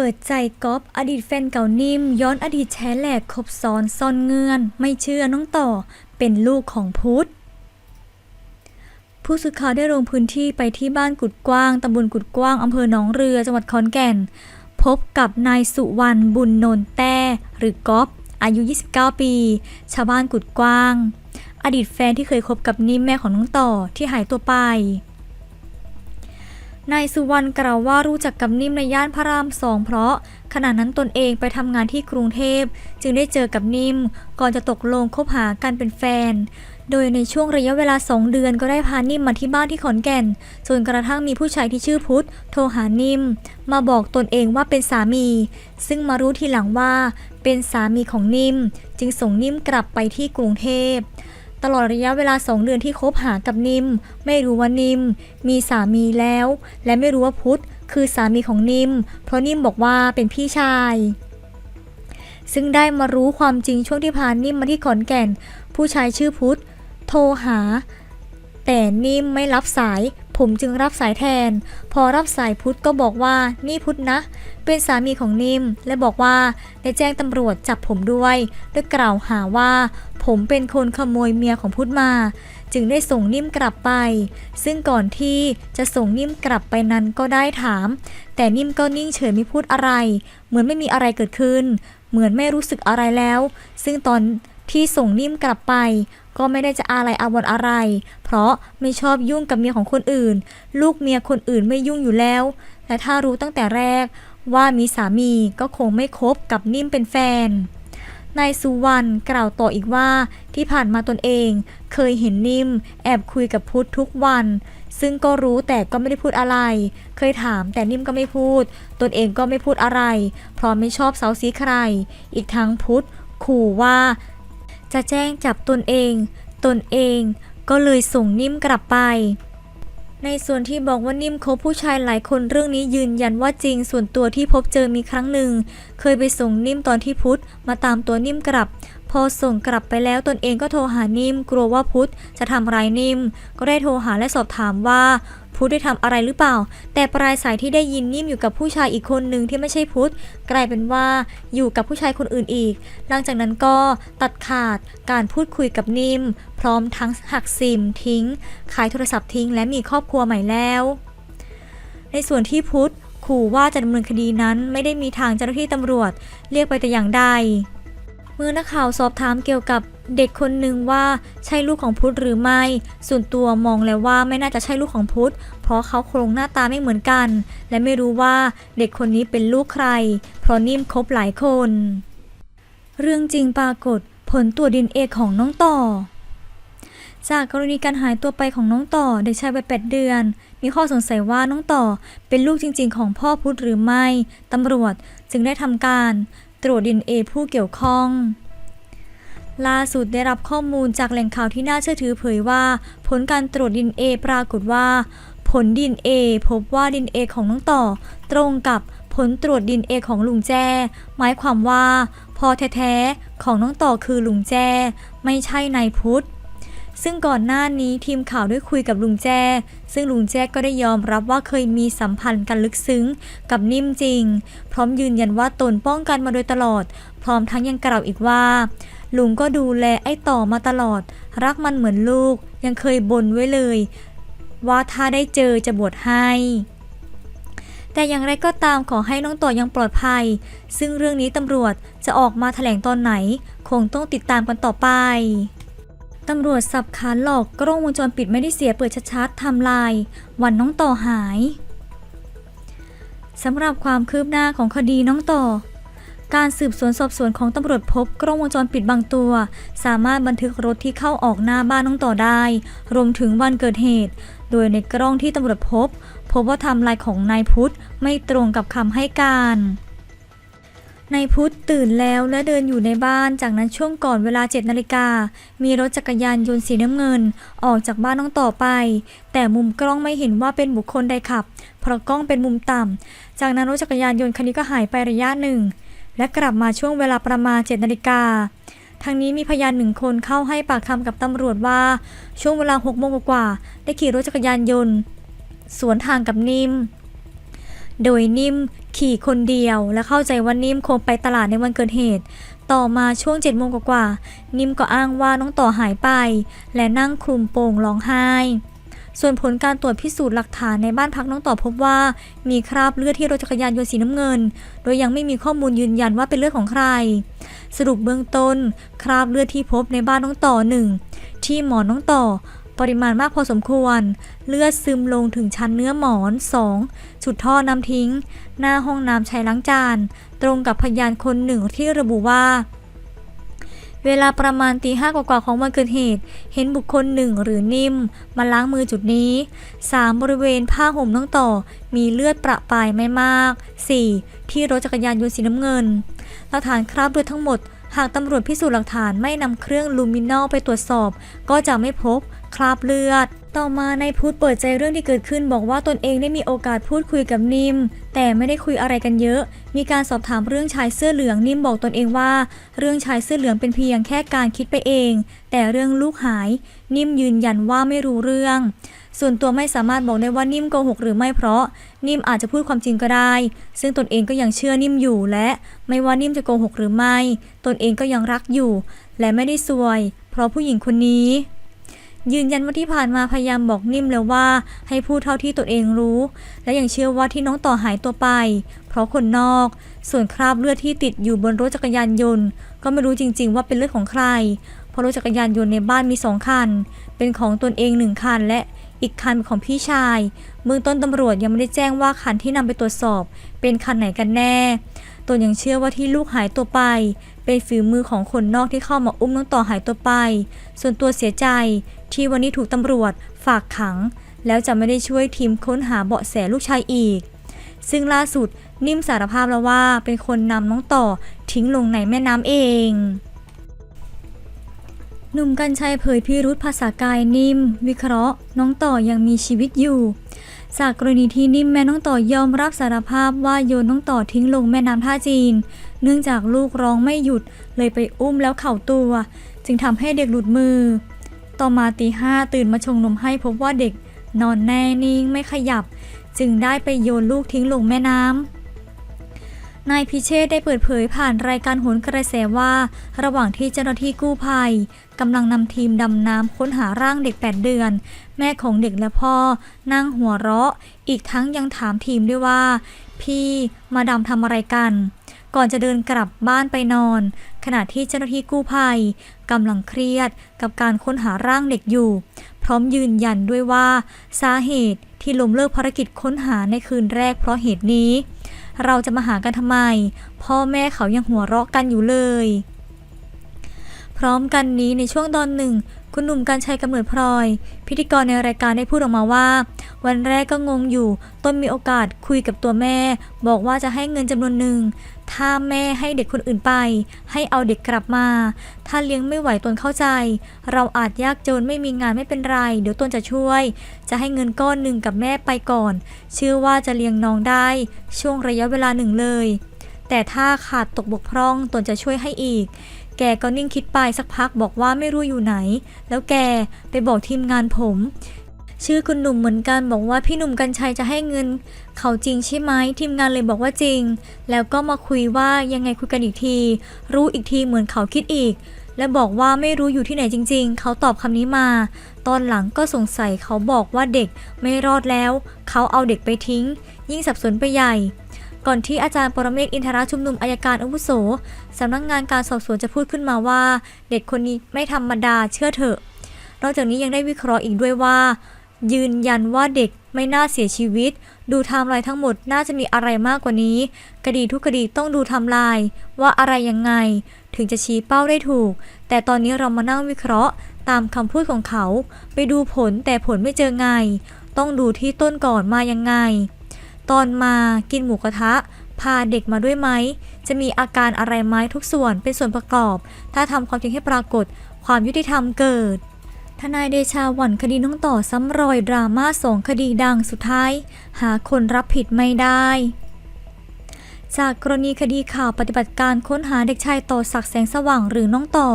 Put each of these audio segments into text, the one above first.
เปิดใจก๊อฟอดีตแฟนเก่านิ่ม ย้อนอดีตแฉแหลกคบซ้อนซ่อนเงื่อน ไม่เชื่อน้องต่อ เป็นลูกของพุทธผู้สื่อข่าวได้ลงพื้นที่ไปที่บ้านกุดกว้างตำบลกุดกว้างอำเภอหนองเรือจังหวัดขอนแก่น พบกับนายสุวรรณบุญโนนแต้ หรือก๊อฟอายุ 29 ปี ชาวบ้านกุดกว้าง อดีตแฟนที่เคยคบกับนิ่มแม่ของน้องต่อที่หายตัวไป นายสุวรรณกล่าวว่ารู้จักกับนิ่มในย่านพระรามสองเพราะ ขณะนั้นตนเองไปทำงานที่กรุงเทพ จึงได้เจอกับนิ่ม ก่อนจะตกลงคบหากันเป็นแฟน โดยในช่วงระยะเวลา2เดือนก็ได้พานิ่มมาที่บ้านที่ขอนแก่น จนกระทั่งมีผู้ชายที่ชื่อพุทธโทรหานิ่ม มาบอกตนเองว่าเป็นสามี ซึ่งมารู้ทีหลังว่าเป็นสามีของนิ่ม จึงส่งนิ่มกลับไปที่กรุงเทพ ตลอดระยะเวลาสองเดือนที่คบหากับนิม ไม่รู้ว่านิม มีสามีแล้ว และไม่รู้ว่าพุทธคือสามีของนิม เพราะนิมบอกว่าเป็นพี่ชาย ซึ่งได้มารู้ความจริงช่วงที่พานิมมาที่ขอนแก่น ผู้ชายชื่อพุทธโทรหา แต่นิมไม่รับสาย ผมจึงรับสายแทน พอรับสายพุทธก็บอกว่านี่พุทธนะ เป็นสามีของนิม และบอกว่าได้แจ้งตำรวจจับผมด้วยด้วยกล่าวหาว่า ผมเป็นคนขโมยเมียของพุทธมา จึงได้ส่งนิ่มกลับไป ซึ่งก่อนที่จะส่งนิ่มกลับไปนั้นก็ได้ถาม แต่นิ่มก็นิ่งเฉยไม่พูดอะไร เหมือนไม่มีอะไรเกิดขึ้น เหมือนไม่รู้สึกอะไรแล้ว ซึ่งตอน ที่ส่งนิ่มกลับไป ก็ไม่ได้จะอะไรอาวรอะไร เพราะไม่ชอบยุ่งกับเมียของคนอื่น ลูกเมียคนอื่นไม่ยุ่งอยู่แล้วและถ้ารู้ตั้งแต่แรกว่ามีสามีก็คงไม่คบกับนิ่มเป็นแฟนนายสุวรรณกล่าวต่ออีกว่าที่ผ่านมาตนเอง เคยเห็นนิ่ม แอบคุยกับพุทธทุกวัน ซึ่งก็รู้แต่ก็ไม่ได้พูดอะไร เคยถามแต่นิ่มก็ไม่พูด ตนเองก็ไม่พูดอะไร เพราะไม่ชอบเซาซีใคร อีกทั้งพุทธขู่ว่า จะแจ้งจับตนเอง ตนเองก็เลยส่งนิ่มกลับไป ในส่วนที่บอกว่านิ่มคบผู้ชายหลายคนเรื่องนี้ยืนยันว่าจริง ส่วนตัวที่พบเจอมีครั้งหนึ่ง เคยไปส่งนิ่มตอนที่พุทธมาตามตัวนิ่มกลับ พอส่งกลับไปแล้วตนเองก็โทรหานิ่ม กลัวว่าพุทธจะทำร้ายนิ่ม ก็ได้โทรหาและสอบถามว่า พุทธได้ทำอะไรหรือเปล่า แต่ปลายสายที่ได้ยินนิ่มอยู่กับผู้ชายอีกคนหนึ่งที่ไม่ใช่พุทธกลายเป็นว่าอยู่กับผู้ชายคนอื่นอีก หลังจากนั้นก็ตัดขาดการพูดคุยกับนิ่ม พร้อมทั้งหักซิมทิ้ง ขายโทรศัพท์ทิ้ง และมีครอบครัวใหม่แล้ว ในส่วนที่พุทธขู่ว่าจะดำเนินคดีนั้นไม่ได้มีทางเจ้าหน้าที่ตำรวจเรียกไปแต่อย่างใดเมื่อนักข่าวสอบถามเกี่ยวกับ เด็กคนหนึ่งว่าใช่ลูกของพุทธหรือไม่ ส่วนตัวมองแล้วว่าไม่น่าจะใช่ลูกของพุทธ เพราะเขาโครงหน้าตาไม่เหมือนกัน และไม่รู้ว่าเด็กคนนี้เป็นลูกใคร เพราะนิ่มคบหลายคน เรื่องจริงปรากฏผลตรวจดินเอของน้องต่อ จากกรณีการหายตัวไปของน้องต่อเด็กชายวัย8เดือน มีข้อสงสัยว่าน้องต่อเป็นลูกจริง ๆ ของพ่อพุทธหรือไม่ตำรวจจึงได้ทำการ ตรวจดินเอผู้เกี่ยวข้อง ล่าสุดได้รับข้อมูลจากแหล่งข่าวที่น่าเชื่อถือเผยว่า ผลการตรวจดินเอปรากฏว่า ผลดินเอพบว่าดินเอของน้องต่อ ตรงกับผลตรวจดินเอของลุงแจ้ หมายความว่าพ่อแท้ๆของน้องต่อคือลุงแจ้ ไม่ใช่นายพุทธซึ่งก่อนหน้านี้ทีมข่าวได้คุยกับลุงแจ้ ซึ่งลุงแจ้ก็ได้ยอมรับว่าเคยมีสัมพันธ์กันลึกซึ้งกับนิ่มจริง พร้อมยืนยันว่าตนป้องกันมาโดยตลอด พร้อมทั้งยังกล่าวอีกว่า ลุงก็ดูแลไอ้ต่อมาตลอด รักมันเหมือนลูกยังเคยบ่นไว้เลย ว่าถ้าได้เจอจะบวชให้ แต่อย่างไรก็ตามขอให้น้องต่อยังปลอดภัย ซึ่งเรื่องนี้ตำรวจจะออกมาแถลงตอนไหน คงต้องติดตามกันต่อไปตำรวจสับขาหลอกกล้องวงจรปิดไม่ได้เสียเปิดชัดๆทำลาย วันน้องต่อหายสำหรับความคืบหน้าของคดีน้องต่อ การสืบสวนสอบสวนของตำรวจพบกล้องวงจรปิดบางตัว สามารถบันทึกรถที่เข้าออกหน้าบ้านน้องต่อได้ รวมถึงวันเกิดเหตุ โดยในกล้องที่ตำรวจพบ พบว่าไทำลายของนายพุทธไม่ตรงกับคำให้การนายพุทธตื่นแล้วและเดินอยู่ในบ้าน จากนั้นช่วงก่อนเวลา7นาฬิกา มีรถจักรยานยนต์สีน้ำเงิน ออกจากบ้านน้องต่อไป แต่มุมกล้องไม่เห็นว่าเป็นบุคคลใดขับ เพราะกล้องเป็นมุมต่ำ จากนั้นรถจักรยานยนต์คันนี้ก็หายไประยะหนึ่ง และกลับมาช่วงเวลาประมาณ7นาฬิกาทางนี้มีพยานหนึ่งคนเข้าให้ปากคำกับตำรวจว่า ช่วงเวลา6โมงกว่าได้ขี่รถจักรยานยนต์ สวนทางกับนิมโดยนิ่มขี่คนเดียวและเข้าใจว่านิ่มคงไปตลาดในวันเกิดเหตุ ต่อมาช่วงเจ็ดโมงกว่า นิ่มก็อ้างว่าน้องต่อหายไป และนั่งคลุมโป่งร้องไห้ ส่วนผลการตรวจพิสูจน์หลักฐานในบ้านพักน้องต่อพบว่า มีคราบเลือดที่รถจักรยานยนต์สีน้ำเงิน โดยยังไม่มีข้อมูลยืนยันว่าเป็นเลือดของใคร สรุปเบื้องต้น คราบเลือดที่พบในบ้านน้องต่อหนึ่งที่หมอนน้องต่อปริมาณมากพอสมควร เลือดซึมลงถึงชั้นเนื้อหมอน 2. จุดท่อน้ำทิ้ง หน้าห้องน้ำใช้ล้างจาน ตรงกับพยานคนหนึ่งที่ระบุว่า เวลาประมาณตีห้ากว่าของวันเกิดเหตุ เห็นบุคคลหนึ่งหรือนิ่ม มาล้างมือจุดนี้ 3. บริเวณผ้าห่มน้องต่อ มีเลือดประปายไม่มาก 4. ที่รถจักรยานยนต์สีน้ำเงิน หลักฐานคราบเลือดทั้งหมด หากตำรวจพิสูจน์หลักฐานไม่นำเครื่องลูมินอลไปตรวจสอบ ก็จะไม่พบคราบเลือด ต่อมาในพุทธเปิดใจเรื่องที่เกิดขึ้นบอกว่าตนเองได้มีโอกาสพูดคุยกับนิม แต่ไม่ได้คุยอะไรกันเยอะ มีการสอบถามเรื่องชายเสื้อเหลืองนิมบอกตนเองว่า เรื่องชายเสื้อเหลืองเป็นเพียงแค่การคิดไปเอง แต่เรื่องลูกหายนิมยืนยันว่าไม่รู้เรื่อง ส่วนตัวไม่สามารถบอกได้ว่านิ่มโกหกหรือไม่เพราะ นิ่มอาจจะพูดความจริงก็ได้ ซึ่งตนเองก็ยังเชื่อนิ่มอยู่และไม่ว่านิ่มจะโกหกหรือไม่ ตนเองก็ยังรักอยู่ และไม่ได้ซวย เพราะผู้หญิงคนนี้ ยืนยันว่าที่ผ่านมาพยายามบอกนิ่มแล้วว่า ให้พูดเท่าที่ตนเองรู้ และยังเชื่อว่าที่น้องต่อหายตัวไป เพราะคนนอก ส่วนคราบเลือดที่ติดอยู่บนรถจักรยานยนต์ ก็ไม่รู้จริง ๆ ว่าเป็นเลือดของใคร เพราะรถจักรยานยนต์ในบ้านมีสองคัน เป็นของตนเองหนึ่งคันและ อีกคันเป็นของพี่ชายเบื้องต้นตำรวจยังไม่ได้แจ้งว่าคันที่นำไปตรวจสอบ เป็นคันไหนกันแน่ตนยังเชื่อว่าที่ลูกหายตัวไป เป็นฝีมือของคนนอกที่เข้ามาอุ้มน้องต่อหายตัวไป ส่วนตัวเสียใจที่วันนี้ถูกตำรวจฝากขัง แล้วจะไม่ได้ช่วยทีมค้นหาเบาะแสลูกชายอีก ซึ่งล่าสุดนิ่มสารภาพแล้วว่าเป็นคนนำน้องต่อทิ้งลงในแม่น้ำเอง หนุ่มกัญชัยเผยพิรุธภาษากายนิ่ม วิเคราะห์ น้องต่อยังมีชีวิตอยู่ จากกรณีที่นิ่มแม่น้องต่อยอมรับสารภาพว่าโยนน้องต่อทิ้งลงแม่น้ำท่าจีน เนื่องจากลูกร้องไม่หยุดเลยไปอุ้มแล้วเข่าตัว จึงทำให้เด็กหลุดมือ ต่อมาตีห้าตื่นมาชงนมให้พบว่าเด็กนอนแน่นิ่งไม่ขยับ จึงได้ไปโยนลูกทิ้งลงแม่น้ำ นายพิเชษได้เปิดเผยผ่านรายการโหนกระแสว่า ระหว่างที่เจ้าหน้าที่กู้ภัยกำลังนำทีมดำน้ำค้นหาร่างเด็ก 8 เดือน แม่ของเด็กและพ่อ นั่งหัวเราะ อีกทั้งยังถามทีมด้วยว่า พี่มาดำทำอะไรกัน ก่อนจะเดินกลับบ้านไปนอน ขณะที่เจ้าหน้าที่กู้ภัยกำลังเครียดกับการค้นหาร่างเด็กอยู่ พร้อมยืนยันด้วยว่า สาเหตุที่ล้มเลิกภารกิจค้นหาในคืนแรกเพราะเหตุนี้ เราจะมาหากันทำไม พ่อแม่เขายังหัวเราะกันอยู่เลย พร้อมกันนี้ในช่วงตอนหนึ่ง คุณหนุ่มกัญชัยกำเนิดพลอย พิธีกรในรายการได้พูดออกมาว่า วันแรกก็งงอยู่ ต้นมีโอกาสคุยกับตัวแม่ บอกว่าจะให้เงินจำนวนหนึ่ง ถ้าแม่ให้เด็กคนอื่นไป ให้เอาเด็กกลับมา ถ้าเลี้ยงไม่ไหวตนเข้าใจ เราอาจยากจนไม่มีงานไม่เป็นไร เดี๋ยวตนจะช่วย จะให้เงินก้อนหนึ่งกับแม่ไปก่อน เชื่อว่าจะเลี้ยงน้องได้ ช่วงระยะเวลาหนึ่งเลย แต่ถ้าขาดตกบกพร่องตนจะช่วยให้อีก แกก็นิ่งคิดไปสักพักบอกว่าไม่รู้อยู่ไหน แล้วแกไปบอกทีมงานผม ชื่อคุณหนุ่มเหมือนกันบอกว่าพี่หนุ่มกัญชัยจะให้เงิน เขาจริงใช่ไหมทีมงานเลยบอกว่าจริง แล้วก็มาคุยว่ายังไงคุยกันอีกที รู้อีกทีเหมือนเขาคิดอีก และบอกว่าไม่รู้อยู่ที่ไหนจริง ๆ เขาตอบคำนี้มา ตอนหลังก็สงสัยเขาบอกว่าเด็กไม่รอดแล้ว เขาเอาเด็กไปทิ้ง ยิ่งสับสนไปใหญ่ ก่อนที่อาจารย์ปรเมศอินทรชุมนุมอายการอาวุโสสำนักงานการสอบสวนจะพูดขึ้นมาว่า เด็กคนนี้ไม่ธรรมดาเชื่อเถอะนอกจากนี้ยังได้วิเคราะห์อีกด้วยว่า ยืนยันว่าเด็กไม่น่าเสียชีวิต ดูไทม์ไลน์ทั้งหมดน่าจะมีอะไรมากกว่านี้ คดีทุกคดีต้องดูไทม์ไลน์ว่าอะไรยังไง ถึงจะชี้เป้าได้ถูก แต่ตอนนี้เรามานั่งวิเคราะห์ ตามคำพูดของเขา ไปดูผลแต่ผลไม่เจอไง ต้องดูที่ต้นก่อนมายังไง ตอนมากินหมูกระทะ พาเด็กมาด้วยไหม จะมีอาการอะไรไหมทุกส่วนเป็นส่วนประกอบ ถ้าทำความจริงให้ปรากฏ ความยุติธรรมเกิดทนายเดชาหวั่นคดีน้องต่อซ้ำรอยดราม่าสองคดีดังสุดท้าย หาคนรับผิดไม่ได้ จากกรณีคดีข่าวปฏิบัติการค้นหาเด็กชายต่อศักแสงสว่างหรือน้องต่อ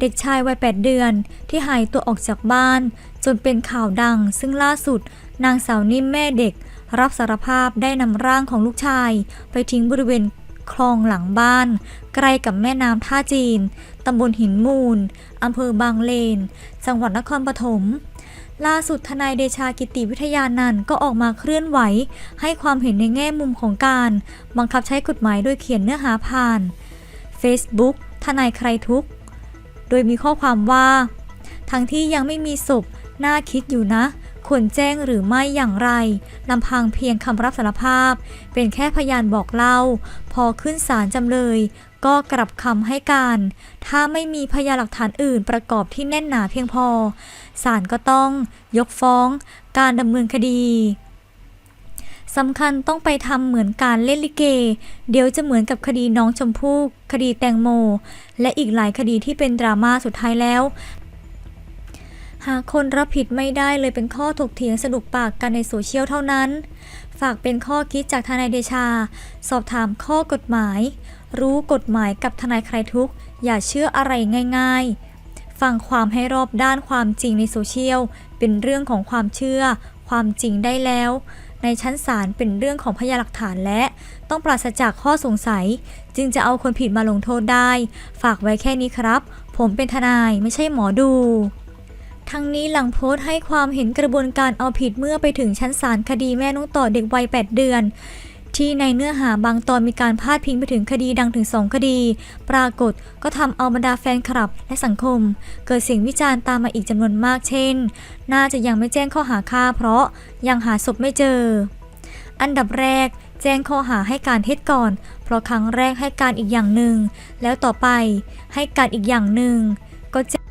เด็กชายวัย 8 เดือน ที่หายตัวออกจากบ้าน จนเป็นข่าวดัง ซึ่งล่าสุด นางสาวนิ่มแม่เด็ก รับสารภาพได้นำร่างของลูกชาย ไปทิ้งบริเวณคลองหลังบ้าน ใกล้กับแม่น้ำท่าจีน ตำบลหินมูล อำเภอบางเลน จังหวัดนครปฐมล่าสุดทนายเดชากิติวิทยานันท์ก็ออกมาเคลื่อนไหว ให้ความเห็นในแง่มุมของการ บังคับใช้กฎหมายโดยเขียนเนื้อหาผ่าน Facebook ทนายใครทุกโดยมีข้อความว่า ทั้งที่ยังไม่มีศพน่าคิดอยู่นะ ควรแจ้งหรือไม่อย่างไรลำพังเพียงคำรับสารภาพ เป็นแค่พยานบอกเล่า พอขึ้นศาลจำเลย ก็กลับคำให้การ ถ้าไม่มีพยานหลักฐานอื่นประกอบที่แน่นหนาเพียงพอศาลก็ต้องยกฟ้อง การดำเนินคดีสำคัญต้องไปทำเหมือนการเล่นลิเก เดี๋ยวจะเหมือนกับคดีน้องชมพู่ คดีแตงโม และอีกหลายคดีที่เป็นดราม่าสุดท้ายแล้ว หากคนรับผิดไม่ได้เลยเป็นข้อถกเถียงสนุกปากกันในโซเชียลเท่านั้น ฝากเป็นข้อคิดจากทนายเดชา สอบถามข้อกฎหมาย รู้กฎหมายกับทนายใครทุก อย่าเชื่ออะไรง่ายๆ ฟังความให้รอบด้านความจริงในโซเชียล เป็นเรื่องของความเชื่อ ความจริงได้แล้ว ในชั้นศาลเป็นเรื่องของพยานหลักฐานและต้องปราศจากข้อสงสัย จึงจะเอาคนผิดมาลงโทษได้ ฝากไว้แค่นี้ครับ ผมเป็นทนายไม่ใช่หมอดู ทั้งนี้หลังโพสต์ให้ความเห็นกระบวนการเอาผิดเมื่อไปถึงชั้นศาลคดีแม่น้องต่อเด็กวัย 8 เดือน ที่ในเนื้อหาบางตอนมีการพาดพิงไปถึงคดีดังถึง 2 คดี ปรากฏก็ทำเอาบรรดาแฟนคลับและสังคม เกิดเสียงวิจารณ์ตามมาอีกจำนวนมากเช่น น่าจะยังไม่แจ้งข้อหาฆ่า เพราะยังหาศพไม่เจอ อันดับแรกแจ้งข้อหาให้การเท็จก่อน เพราะครั้งแรกให้การอีกอย่างหนึ่ง แล้วต่อไปให้การอีกอย่างหนึ่ง ก็จ้ง